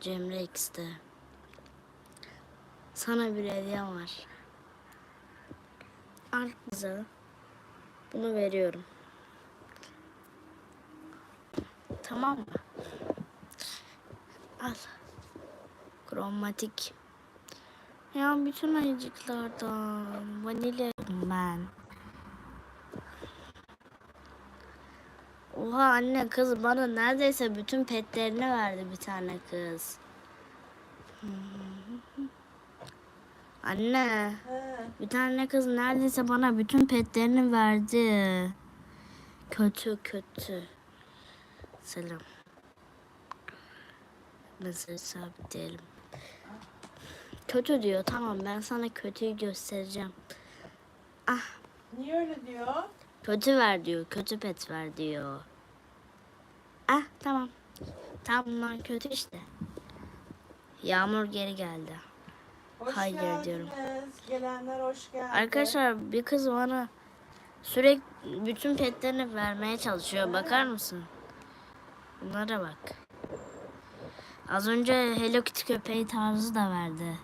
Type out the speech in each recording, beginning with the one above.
Cemre X'te. Sana bir hediyem var. Kızı. Bunu veriyorum. Tamam mı? Al. Kromatik. Ya bütün ayıcıklardan vanilya ben. Oha anne kız bana neredeyse bütün petlerini verdi bir tane kız. Anne bir tane kız neredeyse bana bütün petlerini verdi. Kötü kötü. Selam. Mesela sabitleyelim. Kötü diyor. Tamam ben sana kötüyü göstereceğim. Ah Niye öyle diyor? Kötü ver diyor. Kötü pet ver diyor. Ah tamam. Tamam lan kötü işte. Yağmur geri geldi. Hoş Hayır geldiniz. diyorum. Gelenler hoş geldi. Arkadaşlar bir kız bana sürekli bütün petlerini vermeye çalışıyor. Bakar mısın? Bunlara bak. Az önce Hello Kitty köpeği tarzı da verdi.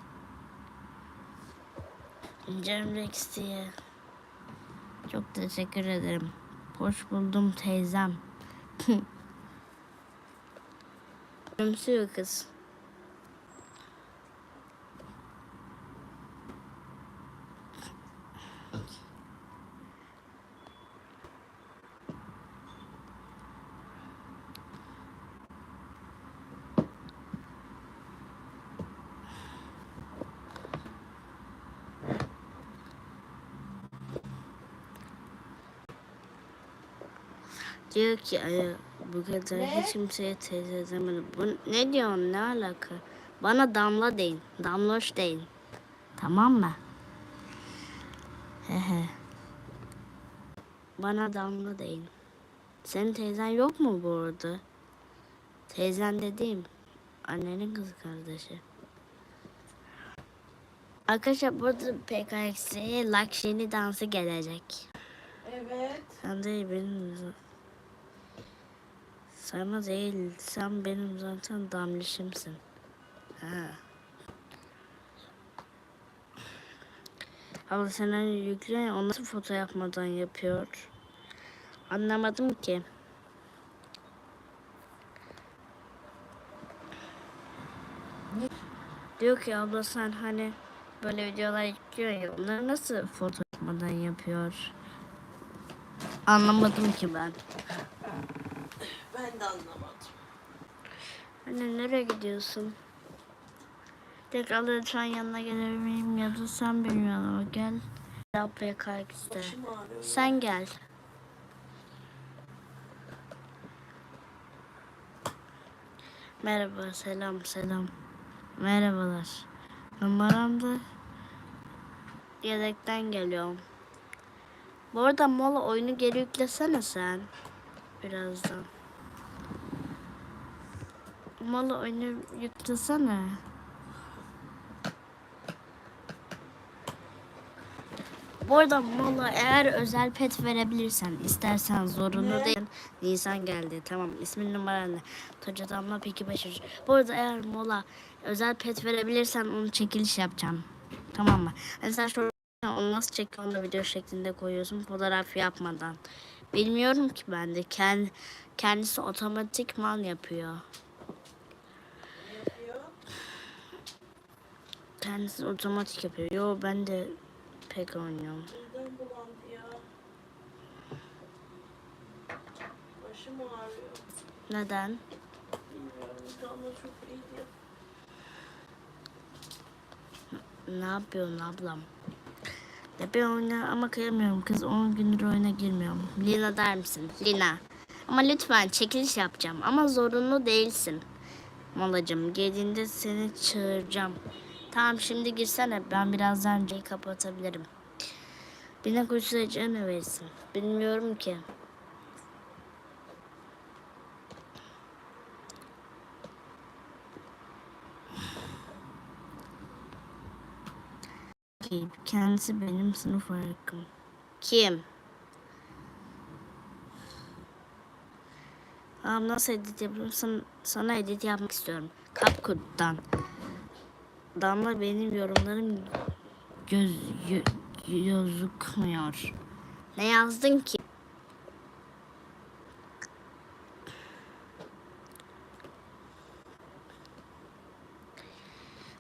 Cem Rex diye. Çok teşekkür ederim. Hoş buldum teyzem. Gülümsüyor kız. Diyor ki "Ay, bu kadar Ne? hiç kimseye teyze demedim. Bu ne diyorsun ne alaka? Bana damla deyin. Damloş deyin. Tamam mı? Hehe. Bana damla deyin. Senin teyzen yok mu bu arada? Teyzen dediğim annenin kız kardeşi. Arkadaşlar burada PKX'ye Lakshmi dansı gelecek. Evet. Sen değil benim sana değil sen benim zaten damlışımsın. Ha. Abla sen hani yükle o nasıl foto yapmadan yapıyor? Anlamadım ki. Diyor ki abla sen hani böyle videolar yüklüyorsun ya onları nasıl foto yapmadan yapıyor? Anlamadım ki ben. Ben de anlamadım. Anne nereye gidiyorsun? Tekrar lütfen yanına gelebilir miyim ya da sen benim yanıma gel. Yapmaya kalk iste. Sen gel. Merhaba, selam, selam. Merhabalar. Numaram da yedekten geliyorum. Bu arada mola oyunu geri yüklesene sen. Birazdan. Mola oyunu yüklesene. Bu arada mola eğer özel pet verebilirsen istersen zorunlu değil. Nisan geldi tamam ismin numaran ne? Toca Damla Peki 500. Bu arada eğer mola özel pet verebilirsen onu çekiliş yapacağım. Tamam mı? Hani sen şu onu nasıl çekiyorsun da video şeklinde koyuyorsun fotoğraf yapmadan. Bilmiyorum ki ben de. Kend, kendisi otomatikman. Yapıyor. Kendisi otomatik yapıyor. Yo ben de pek oynuyorum. Midem bulandı ya. Başım ağrıyor. Neden? Bilmiyorum. Çok. Ne yapıyorsun ablam? De ben oyna ama kıyamıyorum kız 10 gündür oyuna girmiyorum. Lina der misin? Lina. Ama lütfen çekiliş yapacağım ama zorunlu değilsin. Molacım geldiğinde seni çağıracağım. Tamam şimdi girsene ben birazdan önceyi kapatabilirim. Bine kuşlayıcı ne verirsin? Bilmiyorum ki. Ki Kendisi benim sınıf arkadaşım. Kim? Tamam nasıl edit yapayım? Sana, edit yapmak istiyorum. CapCut'tan. Damla benim yorumlarım göz gö- gözükmüyor. Ne yazdın ki?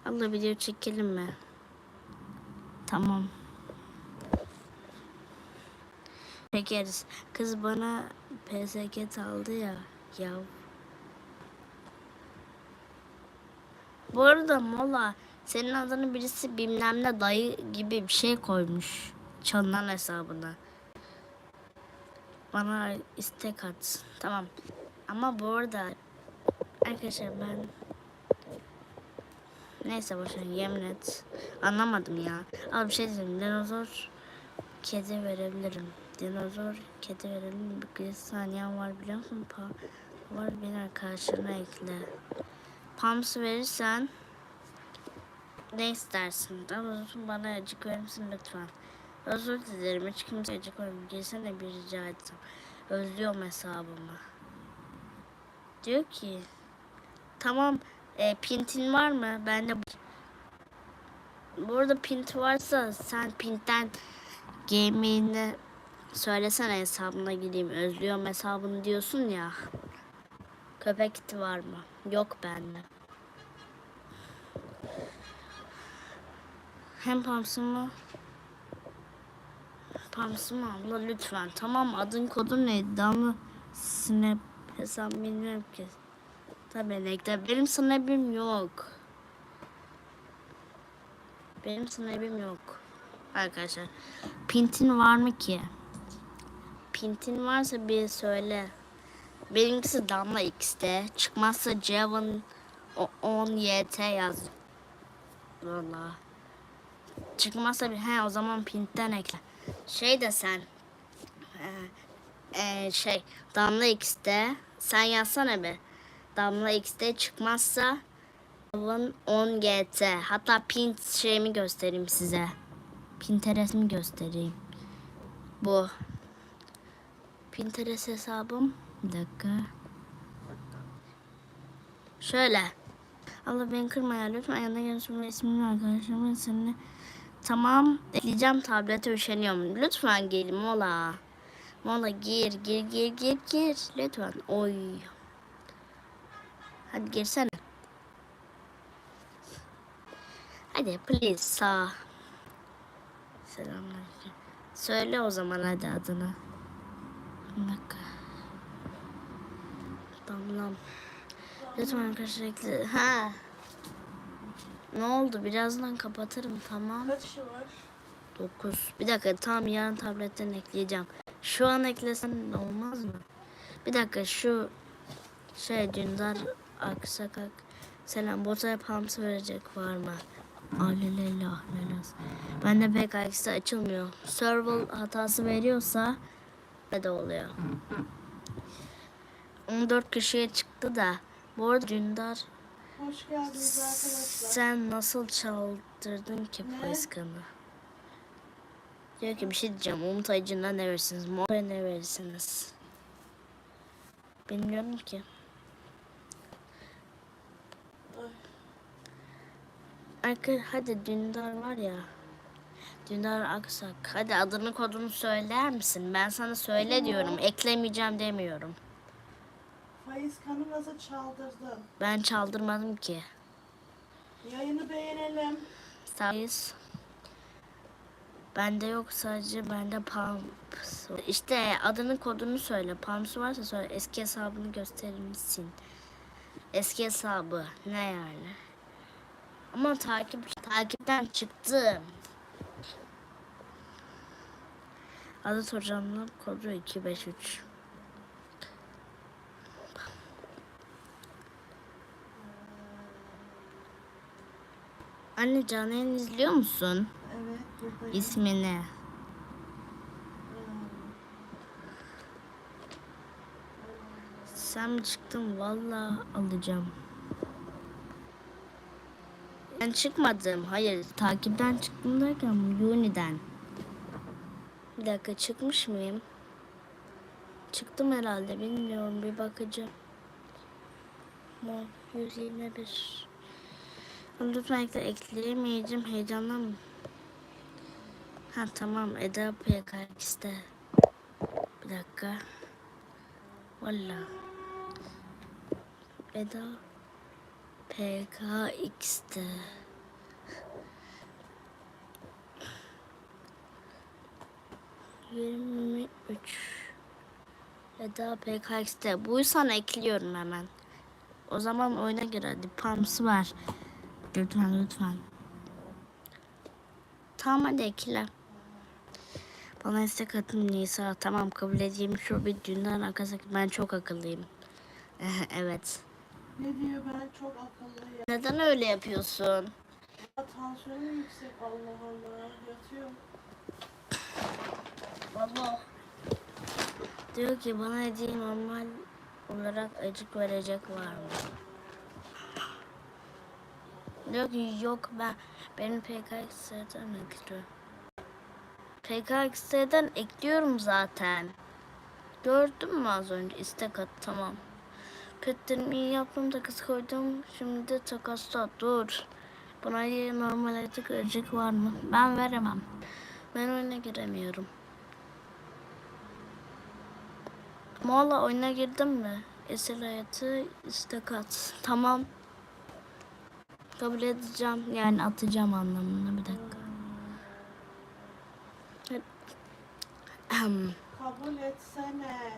Allah video çekelim mi? Tamam. Çekeriz. Kız bana PSG aldı ya. Ya. Bu arada Mola senin adını birisi bilmem ne dayı gibi bir şey koymuş. Çalınan hesabına. Bana istek at. Tamam. Ama bu arada arkadaşlar ben Neyse boşver yemin et. Anlamadım ya. Abi bir şey diyeyim. Dinozor kedi verebilirim. Dinozor kedi verebilirim. Bir saniyem var biliyor musun? Pa var beni arkadaşlarına ekle. Pams verirsen ne istersin? Ama bana acık verir lütfen? Özür dilerim. Hiç kimse acık vermiyor. Gelsene bir rica etsem. Özlüyorum hesabımı. Diyor ki tamam e, pintin var mı? Ben de bu arada pint varsa sen pintten gaming'ini söylesene hesabına gireyim. Özlüyorum hesabını diyorsun ya. Köpek iti var mı? Yok bende. Hem? Pamsı mı abla lütfen. Tamam adın kodun neydi? Damla Snap hesap bilmiyorum ki. Tabii nektar. Benim snap'im yok. Benim snap'im yok. Arkadaşlar. Pintin var mı ki? Pintin varsa bir söyle. Benimkisi Damla X'te. Çıkmazsa Jevon 10 YT yaz. Valla. Çıkmazsa bir he o zaman Pint'ten ekle. Şey de sen. Ee, e, şey Damla X'te. Sen yazsana be. Damla X'te çıkmazsa Jevon 10 GT. Hatta Pint şeyimi göstereyim size. Pinterest'imi göstereyim. Bu. Pinterest hesabım. Bir dakika. Şöyle. Allah beni kırma lütfen yanına ve ismini arkadaşlarımın seninle. Tamam. Ekleyeceğim tablete üşeniyorum. Lütfen gel mola. Mola gir gir gir gir gir. Lütfen. Oy. Hadi girsene. Hadi please sağ. Selamünaleyküm. Söyle o zaman hadi adını. Bir dakika. Damlam. Lütfen arkadaşlar ekle. Ha. Ne oldu? Birazdan kapatırım tamam. Kaç kişi var? 9. Bir dakika tam yarın tabletten ekleyeceğim. Şu an eklesen de olmaz mı? Bir dakika şu şey Dündar Aksakak selam botaya pamsı verecek var mı? Alelellah lelas. Bende pek aksi açılmıyor. Server hatası veriyorsa ne de oluyor. 14 kişiye çıktı da bu arada Dündar Hoş geldiniz arkadaşlar. sen nasıl çaldırdın ki? Payskan'ı? Diyor ki bir şey diyeceğim. Umut Ayıcı'na ne verirsiniz? Mor'a ne verirsiniz? Bilmiyorum ki. Arka, hadi Dündar var ya. Dündar Aksak. Hadi adını kodunu söyler misin? Ben sana söyle diyorum. Eklemeyeceğim demiyorum. Faiz kanımızı çaldırdın. Ben çaldırmadım ki. Yayını beğenelim. Sayız. Bende yok sadece bende Pumps. var. İşte adını kodunu söyle. Pumps varsa söyle. Eski hesabını gösterir misin? Eski hesabı ne yani? Ama takip takipten çıktım. Adı hocamla kodu 253. Anne canlı yayın izliyor musun? Evet buradayım. İsmini. Sen mi çıktın? Vallahi alacağım. Ben çıkmadım. Hayır, takipten çıktım derken Uni'den. Bir dakika çıkmış mıyım? çıktım herhalde bilmiyorum bir bakacağım. Mor 121. Lütfen ekle ekleyemeyeceğim heyecanlanma. Ha tamam Eda PKX'de. Bir dakika. Valla. Eda PKX'de. Yirmi üç. Eda PKX'de. Buysan ekliyorum hemen. O zaman oyuna gir hadi. Pamsı var. Lütfen lütfen. Tamam hadi ekle. Bana istek atın Nisa. Tamam kabul edeyim. Şu bir dünden akasak. Ben çok akıllıyım. evet. Ne diyor ben çok akıllıyım. Neden öyle yapıyorsun? Ya tansiyonum yüksek Allah Allah. Yatıyorum. Baba. Diyor ki bana hediye normal olarak acık verecek var mı? Diyor ki yok ben benim PKX'den ekliyorum. PKX'den ekliyorum zaten. Gördün mü az önce istek at tamam. Petlerimi yaptım takas koydum. Şimdi de takasla dur. Buna normal acık acık var mı? Ben veremem. Ben oyuna giremiyorum. Mola oyuna girdin mi? Esir hayatı istek at. Tamam. Kabul edeceğim. Yani atacağım anlamında bir dakika. Kabul etsene.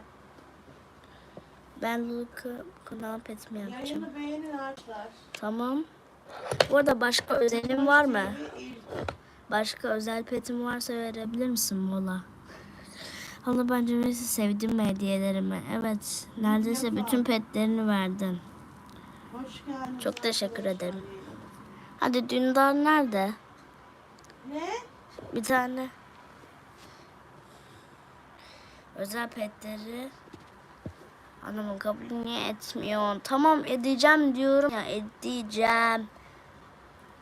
ben Luke'ı kanal petimi yapacağım. Yayını beğenin arkadaşlar. Tamam. Bu arada başka özelim var mı? İlk. Başka özel petim varsa verebilir misin Mola? Hala bence Messi sevdim mi hediyelerimi? Evet. Neredeyse bütün petlerini verdin. Çok teşekkür ederim. Hadi Dündar nerede? Ne? Bir tane. Özel petleri. Anamın kabul niye etmiyor? Tamam edeceğim diyorum ya edeceğim.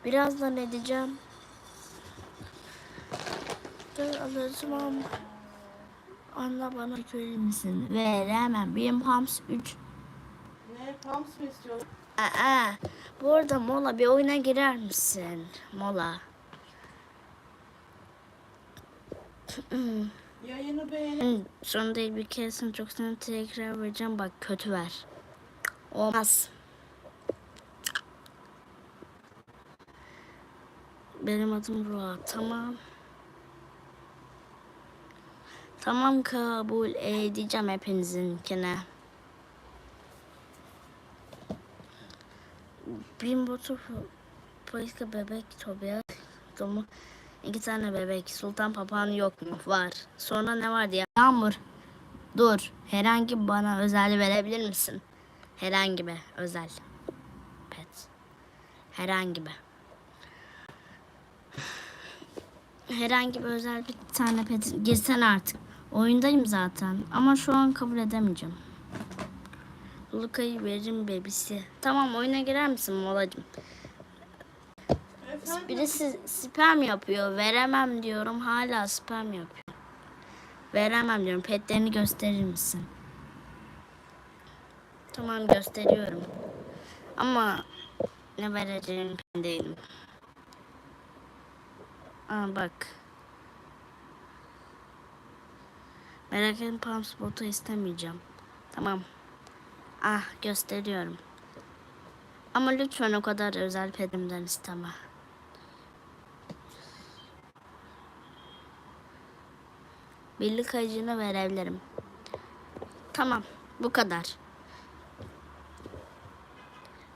Birazdan edeceğim. Dur alacağım. Anla bana verir misin? Veremem. Benim Pams 3. Ne? Pams mı istiyorsun? Aa, bu arada Mola bir oyuna girer misin? Mola. Yayını beğenin. Hı, Sorun değil bir keresini çok sana tekrar vereceğim. Bak kötü ver. Olmaz. Benim adım Roa. Tamam. Tamam kabul edeceğim hepinizinkine. Bin botu Poliska bebek Tobias Domu iki tane bebek Sultan papağanı yok mu? Var. Sonra ne vardı ya? Yağmur. Dur. Herhangi bana özel verebilir misin? Herhangi bir özel. Pet. Herhangi bir. Herhangi bir özel bir tane pet girsen artık. Oyundayım zaten ama şu an kabul edemeyeceğim. Luka'yı veririm bebisi. Tamam oyuna girer misin molacım? Birisi sperm yapıyor. Veremem diyorum. Hala sperm yapıyor. Veremem diyorum. Petlerini gösterir misin? Tamam gösteriyorum. Ama ne vereceğim emin değilim. Aa bak. Merak etme Palms botu istemeyeceğim. Tamam. Ah gösteriyorum. Ama lütfen o kadar özel pedimden isteme. Birlik ayıcını verebilirim. Tamam. Bu kadar.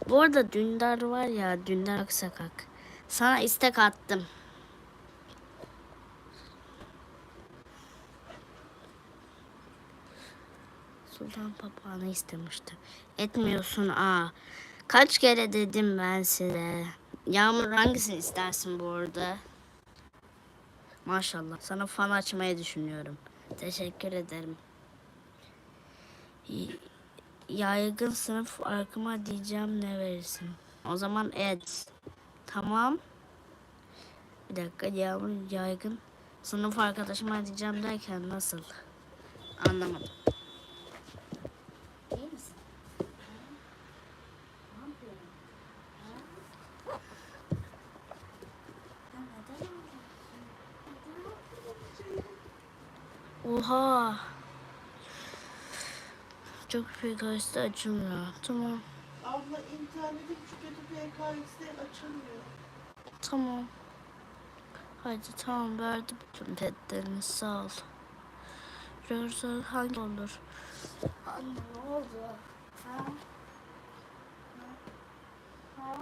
Bu arada Dündar var ya Dündar Aksakak. Sana istek attım. Sultan papağanı istemiştim. Etmiyorsun aa. Kaç kere dedim ben size. Yağmur hangisini istersin bu arada? Maşallah. Sana fan açmayı düşünüyorum. Teşekkür ederim. Yaygın sınıf arkama diyeceğim ne verirsin? O zaman et. Tamam. Bir dakika yağmur yaygın sınıf arkadaşıma diyeceğim derken nasıl? Anlamadım. Oha. Çok PKX'de açılmıyor. Tamam. Abla internetin kötü PKX'de açılmıyor. Tamam. Hadi tamam verdi bütün petlerini sağ ol. Görsen hangi olur? Anne ne oldu? Ha? Ha?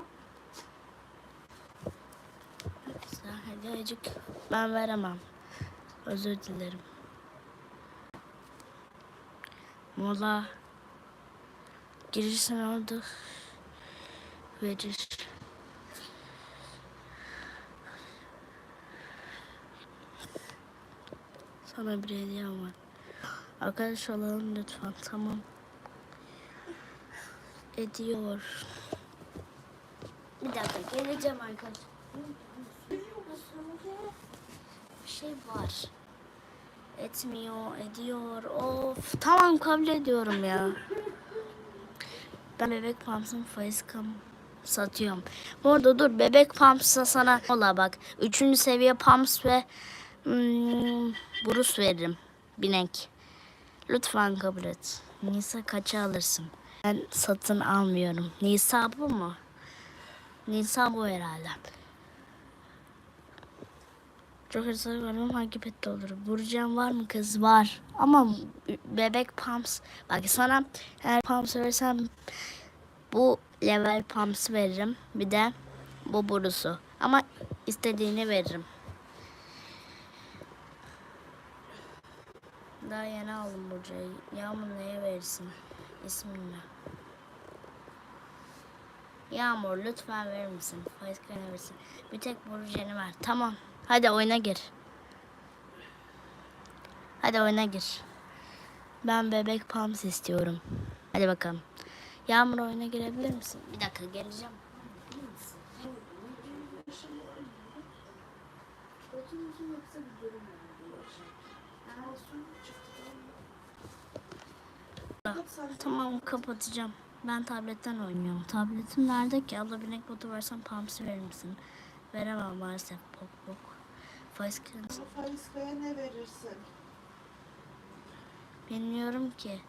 Hadi acık. Ben veremem. Özür dilerim. Mola. Girirsen orada verir. Sana bir hediyem var. Arkadaş olalım lütfen tamam. Ediyor. Bir dakika geleceğim arkadaş. Bir şey var. Etmiyor, ediyor. Of tamam kabul ediyorum ya. Ben bebek pamps'ın faiz kam satıyorum. Bu arada dur bebek pamps'a sana ola bak. Üçüncü seviye pumps ve hmm, burus veririm. Binek. Lütfen kabul et. Nisa kaça alırsın? Ben satın almıyorum. Nisa bu mu? Nisa bu herhalde. Çok hırsız varım hangi pette olur? Burcan var mı kız? Var. Ama bebek pumps. Bak sana eğer pumps versem bu level pumps veririm. Bir de bu burusu. Ama istediğini veririm. Daha yeni aldım Burcu'yu. Yağmur neye verirsin? İsmin ne? Yağmur lütfen verir misin? Faiz ne verirsin? Bir tek Burcu'nu ver. Tamam. Hadi oyuna gir. Hadi oyuna gir. Ben bebek pams istiyorum. Hadi bakalım. Yağmur oyuna girebilir misin? Bir dakika geleceğim. Tamam kapatacağım. Ben tabletten oynuyorum. Tabletim nerede ki? Abla binek botu versen pamsi verir misin? Veremem maalesef pok pok. Ama Faiska'ya ne verirsin? Bilmiyorum ki.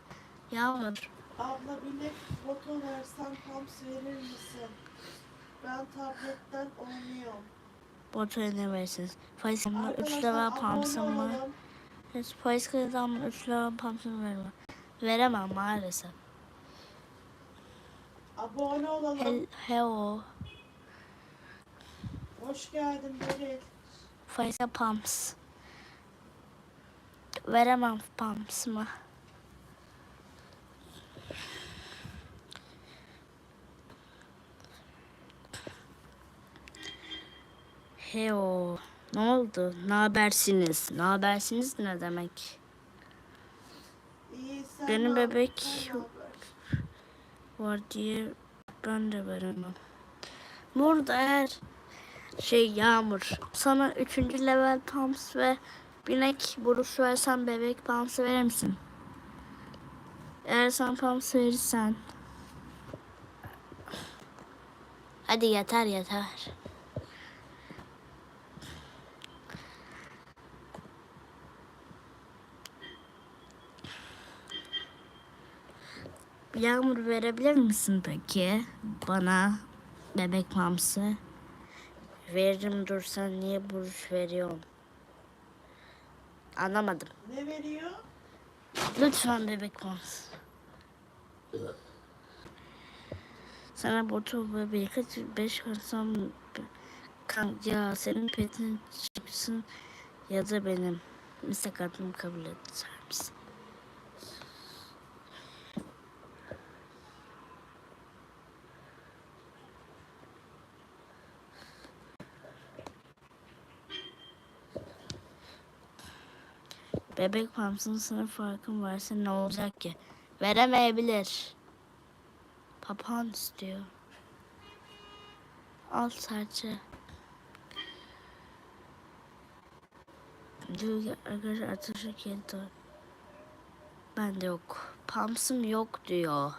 Yağmur. Abla binek botu versen pams verir misin? Ben tabletten oynuyorum. Botu ne verirsiniz? Kredisi 3 Arkadaşlar, level abone pamsım var. olalım. Evet, Faiz kredisi 3 level pamsım veremem. Veremem maalesef. Abone olalım. Hel Hello. Hoş geldin Beril. Faiz pams. Veremem pamsımı. Heo. Ne oldu? Ne habersiniz? Ne habersiniz ne demek? İyi Benim bebek var diye ben de veremem. Burada eğer şey Yağmur sana 3. level pumps ve binek burus versen bebek pumps verir misin? Eğer sen pumps verirsen. Hadi yeter yeter. Yağmur verebilir misin peki bana bebek mamsı? Veririm dur sen niye buruş veriyorsun? Anlamadım. Ne veriyor? Lütfen bebek mamsı. Sana botu ve birkaç beş karsam kan ya senin petin çıksın ya da benim. Müstakatımı kabul eder misin? Bebek Pams'ın sınıf farkın varsa ne olacak ki? Veremeyebilir. Papağan istiyor. Al serçe. Diyor ki arkadaşlar ateşe kedi var. Bende yok. Pams'ım yok diyor.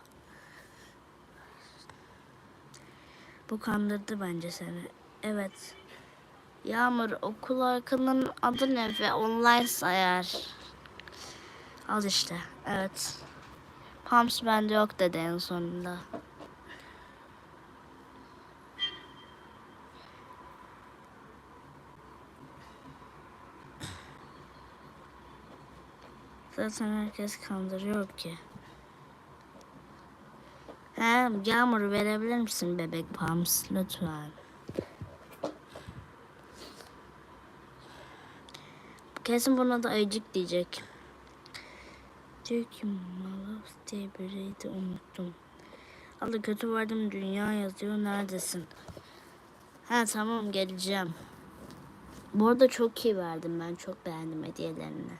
Bu kandırdı bence seni. Evet. Yağmur okul arkanın adı ne ve online sayar. Al işte. Evet. Pumps bende yok dedi en sonunda. Zaten herkes kandırıyor ki. He, yağmur verebilir misin bebek Pumps lütfen? Kesin buna da ayıcık diyecek. Diyor ki Malos diye biriydi unuttum. Allah kötü vardım dünya yazıyor neredesin? Ha tamam geleceğim. Bu arada çok iyi verdim ben çok beğendim hediyelerini.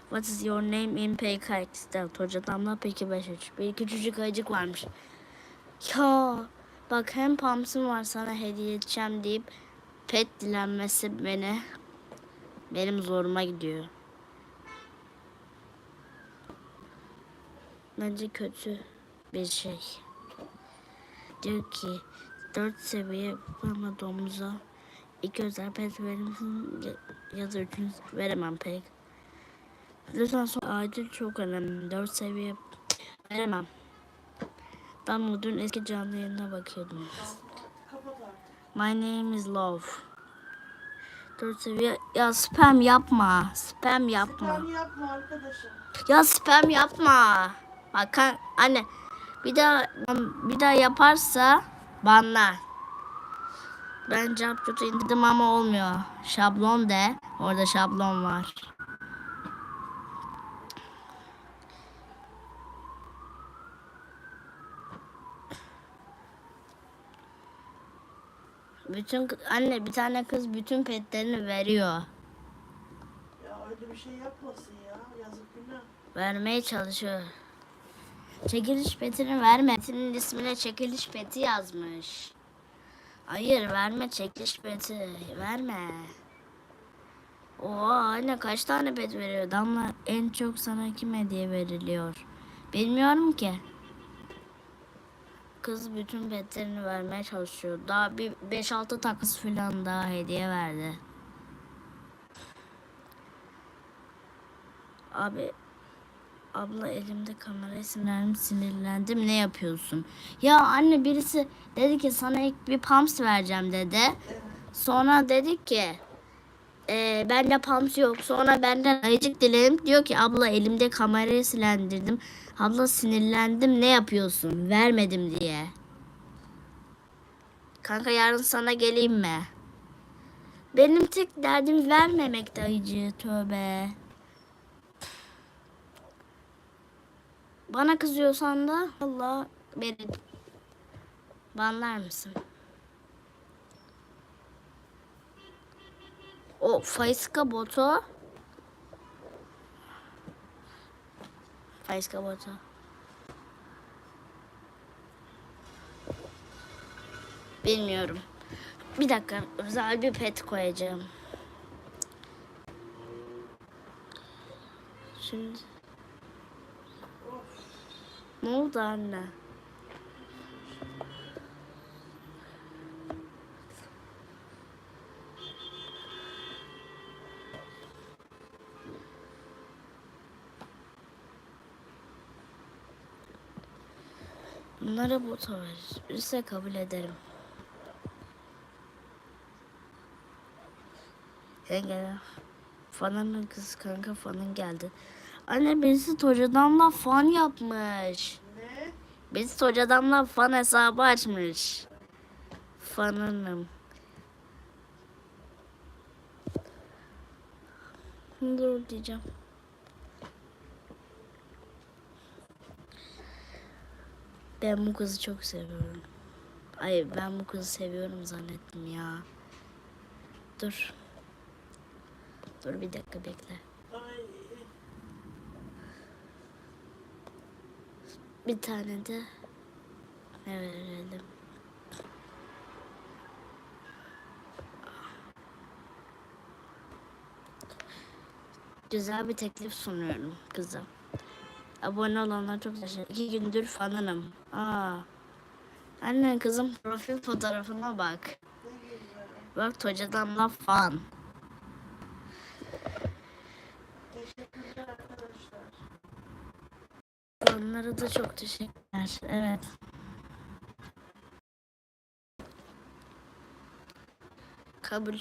What is your name in PKX'de? Hoca damla peki 53. Bir küçücük ayıcık varmış. Ya bak hem Pams'ım var sana hediye edeceğim deyip pet dilenmesi beni benim zoruma gidiyor. Bence kötü bir şey. Diyor ki dört seviye bana domuza iki özel pet verir misin ya, da üçüncü veremem pek. Lütfen son acil çok önemli. Dört seviye veremem. Ben bu dün eski canlı yayına bakıyordum. My name is Love. Dört seviye. Ya spam yapma. Spam yapma. Sen yapma arkadaşım. Ya spam yapma. Bak anne bir daha bir daha yaparsa banlar. Ben Capcut'u indirdim ama olmuyor. Şablon de. Orada şablon var. Bütün anne bir tane kız bütün petlerini veriyor. Ya öyle bir şey yapmasın ya. Yazık günah. Vermeye çalışıyor. Çekiliş petini verme. Petinin ismine çekiliş peti yazmış. Hayır verme çekiliş peti. Verme. Oha anne kaç tane pet veriyor? Damla en çok sana kim hediye veriliyor? Bilmiyorum ki. Kız bütün petlerini vermeye çalışıyor. Daha bir 5-6 takız falan daha hediye verdi. Abi Abla elimde kamerayı sinirlendim sinirlendim ne yapıyorsun? Ya anne birisi dedi ki sana ilk bir pumps vereceğim dedi. Sonra dedi ki e, bende pumps yok. Sonra benden ayıcık diledim. Diyor ki abla elimde kamerayı silendirdim. Abla sinirlendim ne yapıyorsun? Vermedim diye. Kanka yarın sana geleyim mi? Benim tek derdim vermemekti ayıcı tövbe. Bana kızıyorsan da Allah beni banlar mısın? O Faiska botu Faiska botu Bilmiyorum. Bir dakika özel bir pet koyacağım. Şimdi ne oldu anne? Bunlara bu verirse kabul ederim. Yenge Fana'nın kız kanka fanın geldi. Anne birisi Toca'danla fan yapmış. Ne? Birisi Toca'danla fan hesabı açmış. Fanınım. Dur diyeceğim. Ben bu kızı çok seviyorum. Ay ben bu kızı seviyorum zannettim ya. Dur. Dur bir dakika bekle. Bir tane de ne verelim? Güzel bir teklif sunuyorum kıza. Abone olanlar çok teşekkür İki gündür fanınım. Aa. Anne kızım profil fotoğrafına bak. Bak Toca'dan laf fan. Onlara da çok teşekkürler. Evet. Kabul.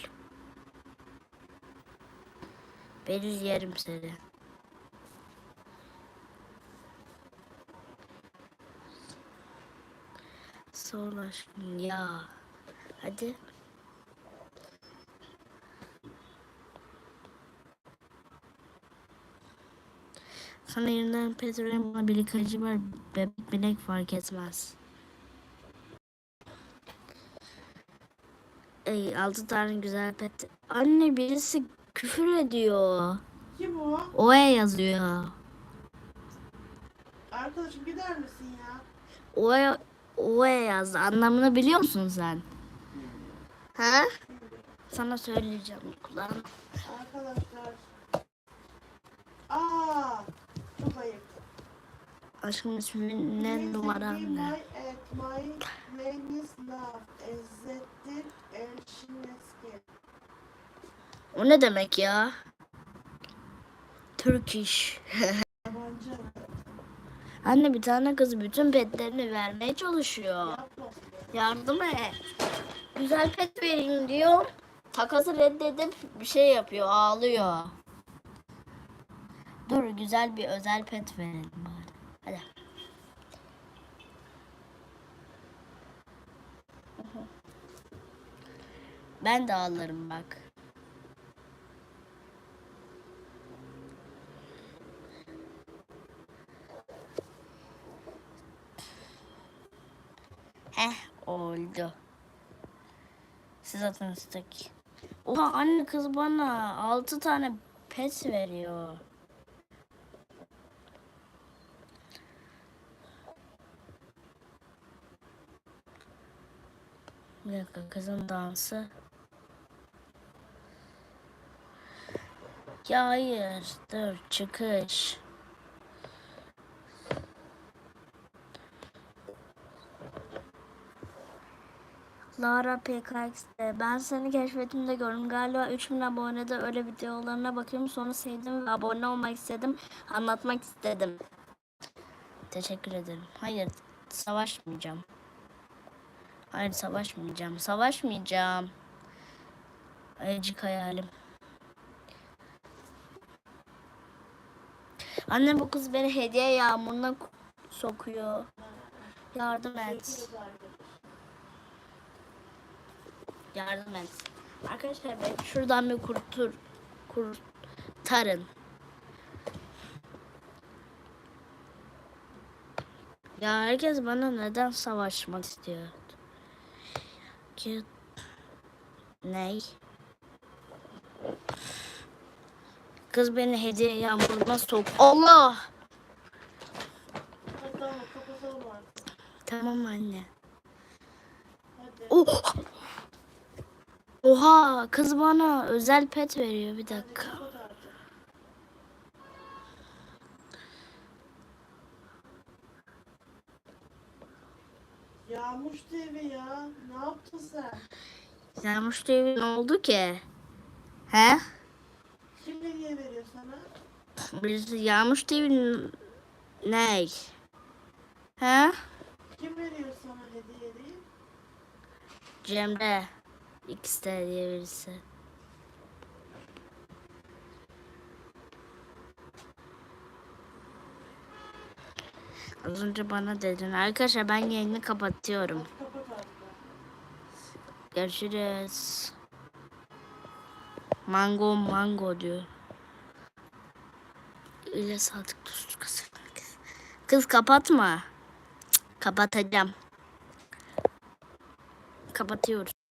Beril yerim seni. Sonra aşkım ya. Hadi. Sana yeniden petrolün bana bir yıkayıcı var. Bebek binek fark etmez. Ey altı tane güzel pet. Anne birisi küfür ediyor. Kim o? Oya yazıyor. Arkadaşım gider misin ya? Oya, oya yazdı. Anlamını biliyor musun sen? Ha? Sana söyleyeceğim kulağına. Arkadaşlar. Aa, çok ayıp. Aşkım ismin ne numaran ne? O ne demek ya? Turkish. Anne bir tane kız bütün petlerini vermeye çalışıyor. Yardım et. Güzel pet vereyim diyor. Takası reddedip bir şey yapıyor, ağlıyor. Dur güzel bir özel pet verelim bari. Hadi. Ben de ağlarım bak. Heh oldu. Siz atın üstteki. Oha anne kız bana 6 tane pet veriyor. Bir dakika kızın dansı. Ya hayır dur çıkış. Lara PKX'de. Ben seni keşfetimde gördüm. Galiba 3000 abonede öyle videolarına bakıyorum. Sonra sevdim ve abone olmak istedim. Anlatmak istedim. Teşekkür ederim. Hayır, savaşmayacağım. Hayır, savaşmayacağım. Savaşmayacağım. Ayıcık hayalim. Anne bu kız beni hediye yağmuruna sokuyor. Yardım et. Yardım et. Arkadaşlar ben şuradan bir kurtur kurtarın. Ya herkes bana neden savaşmak istiyor? Ki ney? Kız beni hediye yağmuruna sok. Allah! Tamam anne. Hadi. Oh! Oha kız bana özel pet veriyor bir dakika. Yağmuş TV ya. Ne yaptın sen? Yağmış TV ne oldu ki? He? Kim hediye veriyor sana? Birisi Yağmış TV ne? He? Kim veriyor sana hediyeyi? Cemre. İkisi de diye birisi. Az önce bana dedin. Arkadaşlar ben yayını kapatıyorum. Görüşürüz. Mango mango diyor. İle sadık dostu kız. Kız kapatma. Kapatacağım. Kapatıyoruz.